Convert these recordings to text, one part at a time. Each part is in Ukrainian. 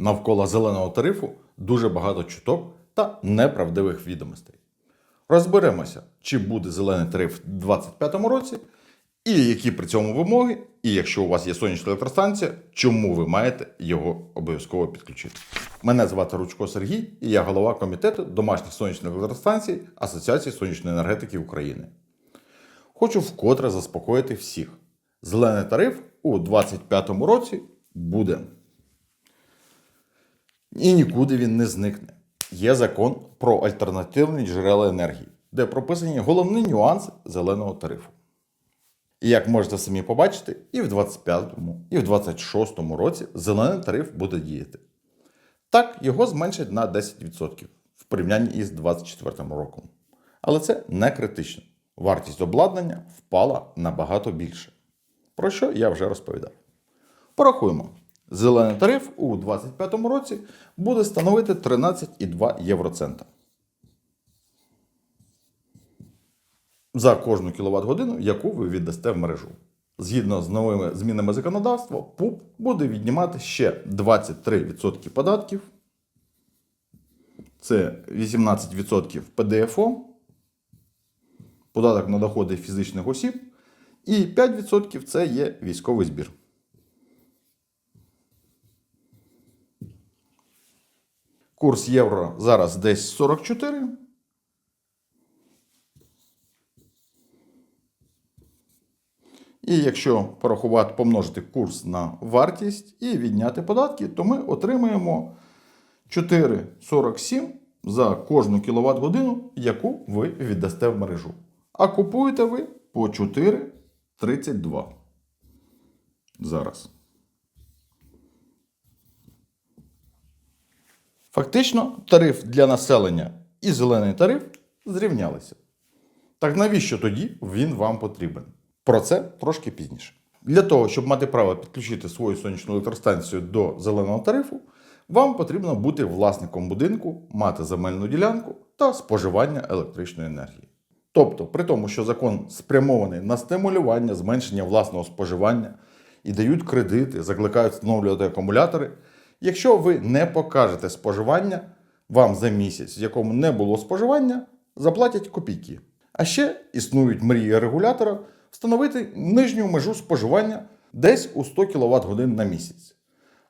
Навколо зеленого тарифу дуже багато чуток та неправдивих відомостей. Розберемося, чи буде зелений тариф у 2025 році, і які при цьому вимоги, і якщо у вас є сонячна електростанція, чому ви маєте його обов'язково підключити. Мене звати Ручко Сергій, і я голова комітету домашніх сонячних електростанцій Асоціації сонячної енергетики України. Хочу вкотре заспокоїти всіх. Зелений тариф у 2025 році буде. І нікуди він не зникне. Є закон про альтернативні джерела енергії, де прописані головні нюанси зеленого тарифу. І як можете самі побачити, і в 25-му, і в 26-му році зелений тариф буде діяти. Так, його зменшать на 10% в порівнянні із 2024 роком. Але це не критично. Вартість обладнання впала набагато більше. Про що я вже розповідав. Порахуємо. Зелений тариф у 2025 році буде становити 13,2 євроцента. За кожну кіловат годину, яку ви віддасте в мережу. Згідно з новими змінами законодавства, ПУП буде віднімати ще 23% податків. Це 18% ПДФО, податок на доходи фізичних осіб, і 5% це є військовий збір. Курс євро зараз десь 44. І якщо порахувати, помножити курс на вартість і відняти податки, то ми отримаємо 4,47 за кожну кіловат годину, яку ви віддасте в мережу. А купуєте ви по 4,32. Зараз. Фактично, тариф для населення і зелений тариф зрівнялися. Так навіщо тоді він вам потрібен? Про це трошки пізніше. Для того, щоб мати право підключити свою сонячну електростанцію до зеленого тарифу, вам потрібно бути власником будинку, мати земельну ділянку та споживання електричної енергії. Тобто, при тому, що закон спрямований на стимулювання зменшення власного споживання і дають кредити, закликають встановлювати акумулятори, якщо ви не покажете споживання, вам за місяць, в якому не було споживання, заплатять копійки. А ще існують мрії регулятора встановити нижню межу споживання десь у 100 кВт годин на місяць.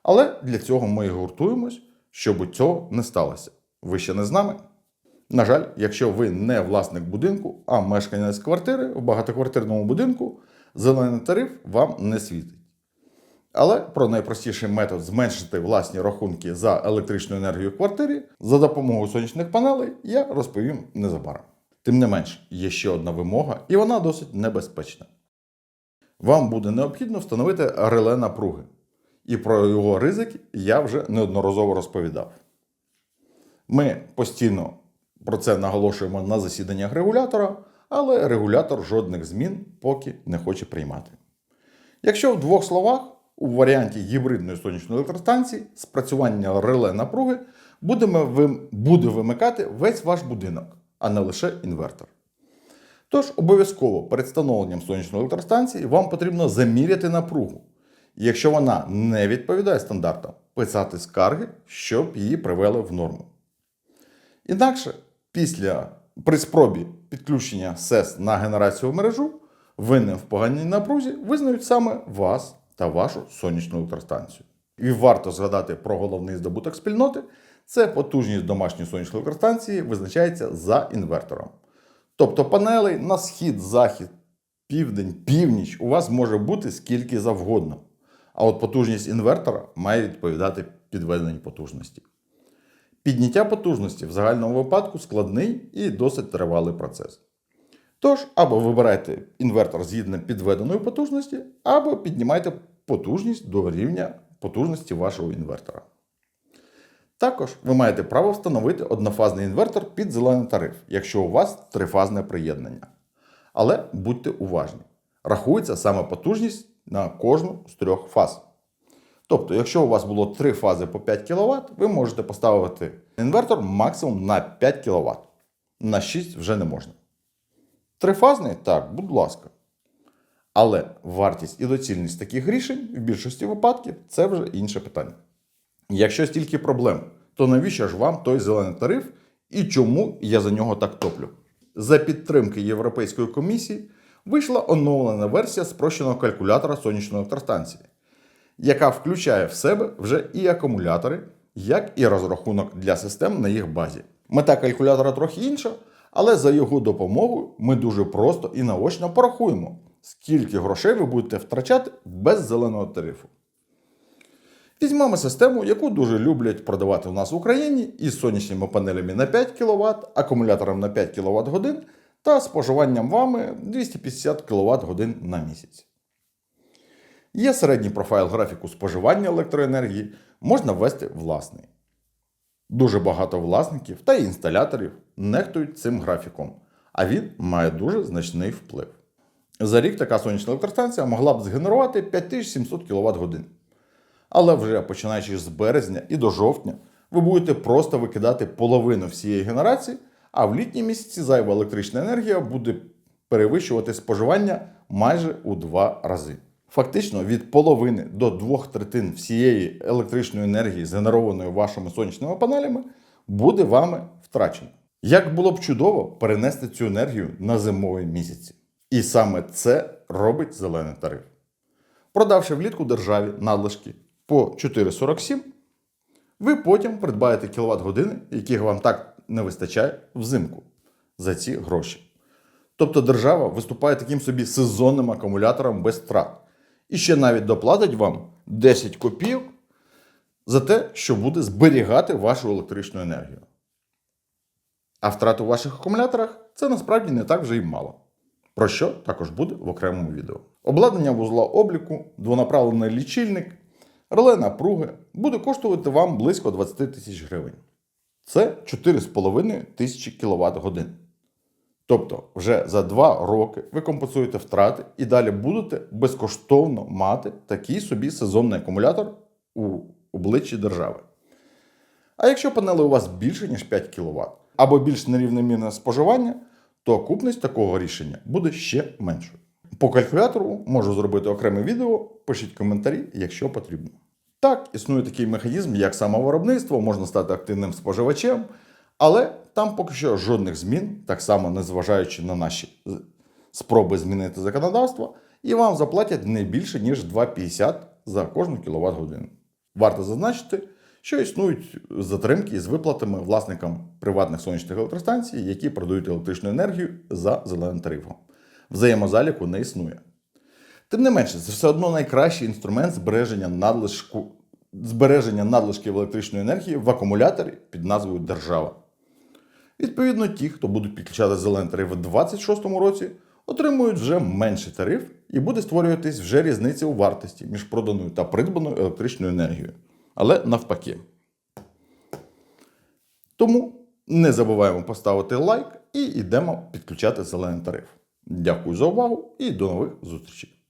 Але для цього ми і гуртуємось, щоб цього не сталося. Ви ще не з нами? На жаль, якщо ви не власник будинку, а мешканець квартири в багатоквартирному будинку, зелений тариф вам не світить. Але про найпростіший метод зменшити власні рахунки за електричну енергію в квартирі за допомогою сонячних панелей я розповім незабаром. Тим не менш, є ще одна вимога, і вона досить небезпечна. Вам буде необхідно встановити реле напруги. І про його ризики я вже неодноразово розповідав. Ми постійно про це наголошуємо на засіданнях регулятора, але регулятор жодних змін поки не хоче приймати. Якщо в двох словах, у варіанті гібридної сонячної електростанції спрацювання реле напруги буде, вимикати весь ваш будинок, а не лише інвертор. Тож обов'язково перед встановленням сонячної електростанції вам потрібно заміряти напругу. Якщо вона не відповідає стандартам, писати скарги, щоб її привели в норму. Інакше, після при спробі підключення СЕС на генерацію в мережу, винним в поганій напрузі визнають саме вас та вашу сонячну електростанцію. І варто згадати про головний здобуток спільноти це потужність домашньої сонячної електростанції визначається за інвертором. Тобто панелей на схід, захід, південь, північ у вас може бути скільки завгодно. А от потужність інвертора має відповідати підведеній потужності. Підняття потужності в загальному випадку складний і досить тривалий процес. Тож, або вибирайте інвертор згідно підведеної потужності, або піднімайте потужність до рівня потужності вашого інвертора. Також ви маєте право встановити однофазний інвертор під зелений тариф, якщо у вас трифазне приєднання. Але будьте уважні. Рахується саме потужність на кожну з трьох фаз. Тобто, якщо у вас було три фази по 5 кВт, ви можете поставити інвертор максимум на 5 кВт. На 6 вже не можна. Трифазний? Так, будь ласка. Але вартість і доцільність таких рішень в більшості випадків це вже інше питання. Якщо стільки проблем, то навіщо ж вам той зелений тариф і чому я за нього так топлю? За підтримки Європейської комісії вийшла оновлена версія спрощеного калькулятора сонячної електростанції, яка включає в себе вже і акумулятори, як і розрахунок для систем на їх базі. Мета калькулятора трохи інша, але за його допомогою ми дуже просто і наочно порахуємо, скільки грошей ви будете втрачати без зеленого тарифу. Візьмемо систему, яку дуже люблять продавати у нас в Україні із сонячними панелями на 5 кВт, акумулятором на 5 кВт годин та споживанням вами 250 кВт годин на місяць. Є середній профайл графіку споживання електроенергії, можна ввести власний. Дуже багато власників та інсталяторів нехтують цим графіком, а він має дуже значний вплив. За рік така сонячна електростанція могла б згенерувати 5700 кВт годин. Але вже починаючи з березня і до жовтня, ви будете просто викидати половину всієї генерації, а в літні місяці зайва електрична енергія буде перевищувати споживання майже у два рази. Фактично від половини до двох третин всієї електричної енергії, згенерованої вашими сонячними панелями, буде вами втрачено. Як було б чудово перенести цю енергію на зимові місяці. І саме це робить зелений тариф. Продавши влітку державі надлишки по 4,47, ви потім придбаєте кіловат години, яких вам так не вистачає взимку за ці гроші. Тобто держава виступає таким собі сезонним акумулятором без втрат. І ще навіть доплатить вам 10 копійок за те, що буде зберігати вашу електричну енергію. А втрат у ваших акумуляторах це насправді не так вже й мало. Про що також буде в окремому відео. Обладнання вузла обліку, двонаправлений лічильник, реле напруги буде коштувати вам близько 20 тисяч гривень. Це 4,5 тисячі кВт годин. Тобто, вже за 2 роки ви компенсуєте втрати і далі будете безкоштовно мати такий собі сезонний акумулятор у обличчі держави. А якщо панели у вас більше, ніж 5 кВт, або більш нерівномірне споживання, то окупність такого рішення буде ще меншою. По калькулятору можу зробити окреме відео, пишіть коментарі, якщо потрібно. Так, існує такий механізм, як самовиробництво, можна стати активним споживачем, але там поки що жодних змін, так само незважаючи на наші спроби змінити законодавство, і вам заплатять не більше, ніж 2,50 за кожну кіловат годину. Варто зазначити, що існують затримки з виплатами власникам приватних сонячних електростанцій, які продають електричну енергію за зеленим тарифом. Взаємозаліку не існує. Тим не менше, це все одно найкращий інструмент збереження надлишку, збереження надлишків електричної енергії в акумуляторі під назвою Держава. Відповідно, ті, хто будуть підключати зелений тариф у 2026 році, отримують вже менший тариф і буде створюватись вже різниця у вартості між проданою та придбаною електричною енергією. Але навпаки. Тому не забуваємо поставити лайк і йдемо підключати зелений тариф. Дякую за увагу і до нових зустрічей!